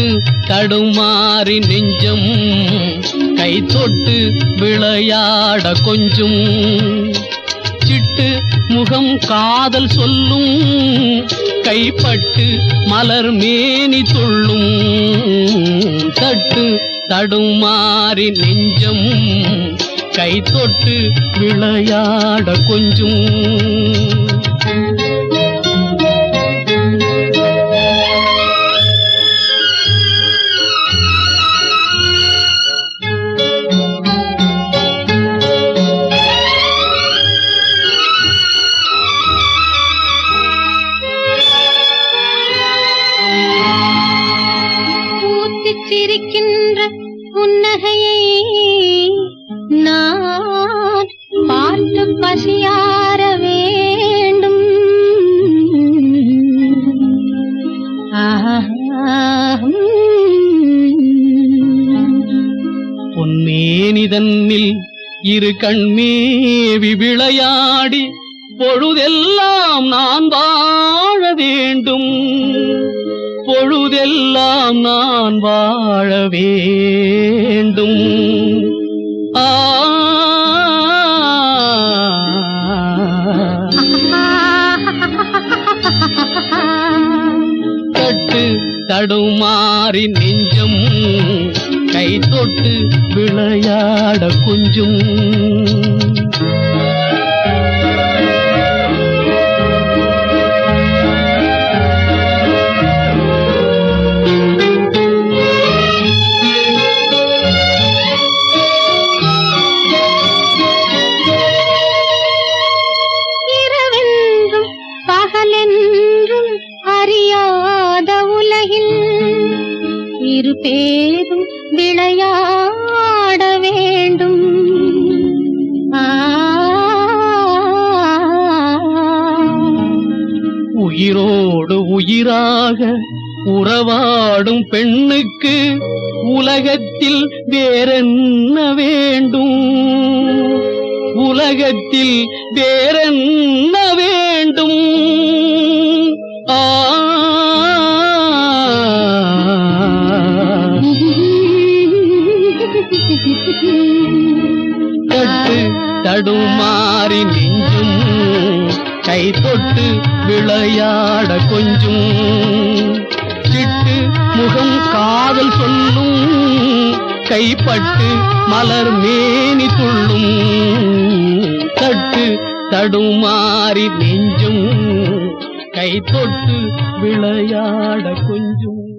தொட்டு தடுமாறி நெஞ்சம் கை தொட்டு விளையாட கொஞ்சும். சிட்டு முகம் காதல் சொல்லும் கைப்பட்டு மலர் மேனி துள்ளும். தட்டு தடுமாறி நெஞ்சம் கை தொட்டு விளையாட கொஞ்சும். புன்னகையை நான் பார்த்து பசியார வேண்டும். பொன்னேனிதன்னில் இரு கண்மேவி விளையாடி பொழுதெல்லாம் நான் வாழ வேண்டும். பொழுதெல்லாம் நான் வாழவே வேண்டும். ஆ. தட்டு தடுமாறி நெஞ்சம் கை தொட்டு விளையாட கொஞ்சும். அறியாத உலகில் இரு பேரும் விளையாட வேண்டும். உயிரோடு உயிராக உறவாடும் பெண்ணுக்கு உலகத்தில் வேறென்ன வேண்டும்? உலகத்தில் வேறென்ன தொட்டு தடுமாறி நெஞ்சும் கை தொட்டு விளையாட கொஞ்சும். சிட்டு முகம் காதல் சொல்லும். கைப்பட்டு மலர் மேனி துள்ளும். தட்டு தடுமாறி நெஞ்சும் கை தொட்டு விளையாட கொஞ்சும்.